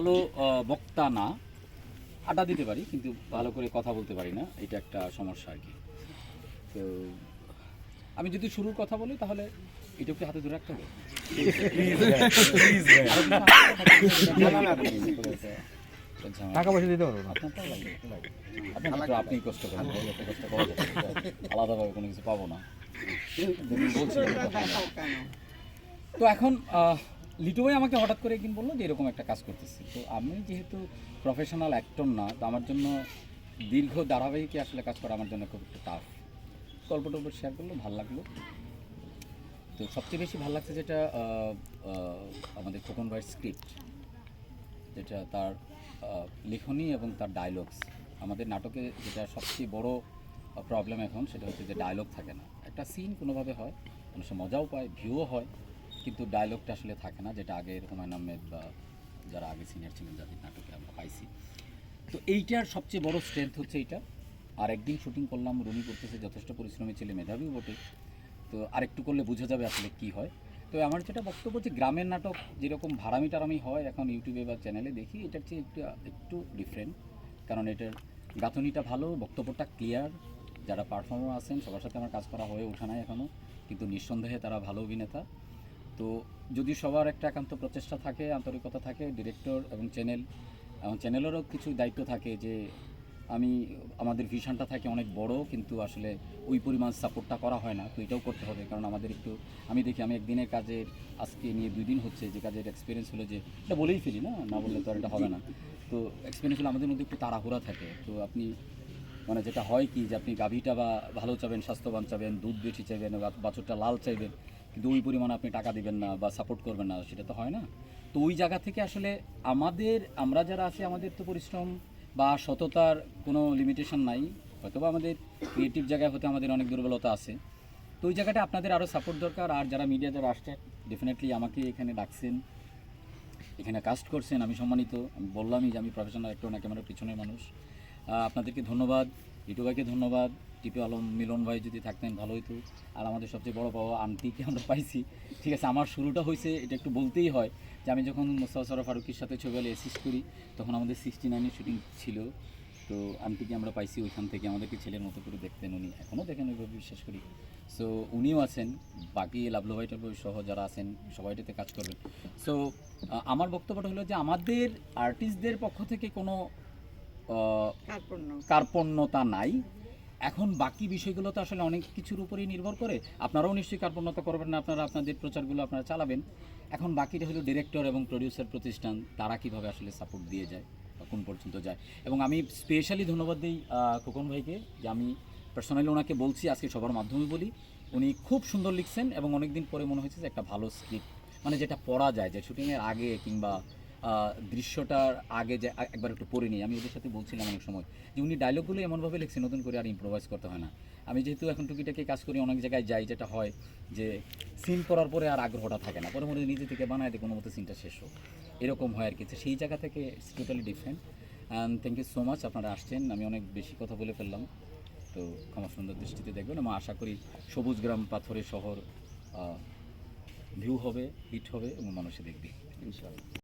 ভালো বক্তা না আড্ডা দিতে পারি কিন্তু ভালো করে কথা বলতে পারি না এটা একটা সমস্যা আর কি। তো আমি যদি শুরুর কথা বলি তাহলে এটা কি হাতে ধরে রাখতে হবে। টাকা পয়সা দিতে পারব না। আপনি কষ্ট করেন কষ্ট করা আলাদাভাবে কোনো কিছু পাবো না। বলছিলাম তো এখন লিটু ভাই আমাকে হঠাৎ করে একদিন বলল যে এরকম একটা কাজ করতেছি। তো আমি যেহেতু প্রফেশনাল অ্যাক্টর না, তো আমার জন্য দীর্ঘ ধারাবাহিকে আসলে কাজ করা আমার জন্য খুব একটু টাফ গল্প টল্প শেয়ার করল, ভালো লাগল। তো সবচেয়ে বেশি ভালো লাগছে যেটা আমাদের খোকন ভাইয়ের স্ক্রিপ্ট যেটা তার লেখনী এবং তার ডায়লগস আমাদের নাটকে যেটা সবচেয়ে বড় প্রবলেম এখন সেটা হচ্ছে যে ডায়লগ থাকে না। একটা সিন কোনোভাবে হয় মানুষের মজাও পায় ভিউও হয়। কিন্তু ডায়লগটা আসলে থাকে না, যেটা আগের হুমায়ুন আহমেদ বা যারা আগে সিনিয়র ছিলেন যাদের নাটকে আমরা পাইছি। তো এইটার সবচেয়ে বড় স্ট্রেংথ হচ্ছে এইটা। আর একদিন শুটিং করলাম, রুমি করতেছে, যথেষ্ট পরিশ্রমী ছেলে, মেধাবী বটে। তো আরেকটু করলে বোঝা যাবে আসলে কি হয়। তো আমার যেটা বক্তব্য যে গ্রামের নাটক যেরকম ভাড়ামি টারামি হয়, এখন ইউটিউবে বা চ্যানেলে দেখি, এটার চেয়ে একটু একটু ডিফারেন্ট কারণ এটার গাঁথনিটা ভালো, বক্তব্যটা ক্লিয়ার যারা পারফর্মার আছেন, সবার সাথে আমার কাজ করা হয়ে ওঠা নাই এখনও কিন্তু নিঃসন্দেহে তারা ভালো অভিনেতা। তো যদি সবার একটা একান্ত প্রচেষ্টা থাকে, আন্তরিকতা থাকে ডিরেক্টর এবং চ্যানেল এবং চ্যানেলেরও কিছু দায়িত্ব থাকে যে আমি, আমাদের ভিশনটা থাকে অনেক বড়, কিন্তু আসলে ওই পরিমাণ সাপোর্টটা করা হয় না, তো এটাও করতে হবে। কারণ আমাদের একটু, আমি দেখি আমি একদিনের কাজের, আজকে নিয়ে দুই দিন হচ্ছে যে কাজের এক্সপিরিয়েন্স হলো যে, এটা বলেই ফেলি না না বললে তো আর এটা হবে না। তো এক্সপিরিয়েন্স হলো আমাদের মধ্যে একটু তাড়াহুড়া থাকে, তো আপনি মানে যেটা হয় কি যে আপনি গাভীটা বা ভালো চাবেন, স্বাস্থ্যবান চাবেন, দুধ বেশি চাইবেন বাছুরটা লাল চাইবেন কিন্তু ওই পরিমাণ আপনি টাকা দিবেন না বা সাপোর্ট করবেন না, সেটা তো হয় না। তো ওই জায়গা থেকে আসলে আমাদের, আমরা যারা আছি, আমাদের তো পরিশ্রম বা সততার কোনো লিমিটেশন নাই। হয়তোবা আমাদের ক্রিয়েটিভ জায়গায় হতে আমাদের অনেক দুর্বলতা আছে। তো ওই জায়গাটা আপনাদের আরও সাপোর্ট দরকার। আর যারা মিডিয়া যারা আসছে ডেফিনেটলি আমাকে এখানে ডাকছেন, এখানে কাস্ট করছেন। আমি সম্মানিত, আমি বললামই যে আমি প্রফেশনাল একটু না ক্যামেরার পিছনের মানুষ। আপনাদেরকে ধন্যবাদ। ইটু ভাইকে ধন্যবাদ, টিপি আলম, মিলন ভাই যদি থাকতেন ভালো হতো। আর আমাদের সবচেয়ে বড় পাওয়া আন্টিকে আমরা পাইছি। ঠিক আছে, আমার শুরুটা হয়েছে, এটা একটু বলতেই হয় যে আমি যখন মোস্তাফা সরফ ফারুকির সাথে ছবি আলে অ্যাসিস্ট করি, তখন আমাদের সিক্সটি নাইনের শুটিং ছিল। তো আন্টিকে আমরা পাইছি ওইখান থেকে, আমাদেরকে ছেলের মতো করে দেখতেন উনি। এখনও দেখেন ওইভাবে বিশ্বাস করি। সো উনিও আছেন, বাকি লাভলো ভাই টাভলো সহ যারা আছেন, সবাইটাতে কাজ করবেন। সো আমার বক্তব্যটা হলো যে আমাদের আর্টিস্টদের পক্ষ থেকে কোনো কার্পণ্যতা নাই। এখন বাকি বিষয়গুলো তো আসলে অনেক কিছুর উপরেই নির্ভর করে। আপনারাও নিশ্চয়ই কার্পণ্যতা করবেন না আপনারা আপনাদের প্রচারগুলো আপনারা চালাবেন। এখন বাকিটা হলো ডিরেক্টর এবং প্রডিউসার প্রতিষ্ঠান তারা কীভাবে আসলে সাপোর্ট দিয়ে যায় বা কোন পর্যন্ত যায়। এবং আমি স্পেশালি ধন্যবাদ দিই খোকন ভাইকে যে আমি পার্সোনালি ওনাকে বলছি আজকে সবার মাধ্যমে বলি। উনি খুব সুন্দর লিখছেন এবং অনেকদিন পরে মনে হয়েছে যে একটা ভালো স্ক্রিপ্ট মানে যেটা পড়া যায় যে শুটিংয়ের আগে কিংবা দৃশ্যটার আগে যে একবার একটু পড়ে নিই। আমি ওদের সাথে বলছিলাম অনেক সময় যে উনি ডায়লগগুলো এমনভাবে লিখছেন নতুন করে আর ইম্প্রোভাইজ করতে হয় না। আমি যেহেতু এখন টুকিটাকি কাজ করি, অনেক জায়গায় যাই, যেটা হয় যে সিন করার পরে আর আগ্রহটা থাকে না। পরে হয় নিজে থেকে বানায় কোনো মতো সিনটা শেষ হোক। এরকম হয় আর কি। সেই জায়গা থেকে totally different and thank you so much আপনারা আসছেন। আমি অনেক বেশি কথা বলে ফেললাম। তো ক্ষমা সুন্দর দৃষ্টিতে দেখবেন। এবং আশা করি সবুজ গ্রাম, পাথরের শহর ভিউ হবে হিট হবে এবং মানুষে দেখবে। ইনশাআল্লাহ।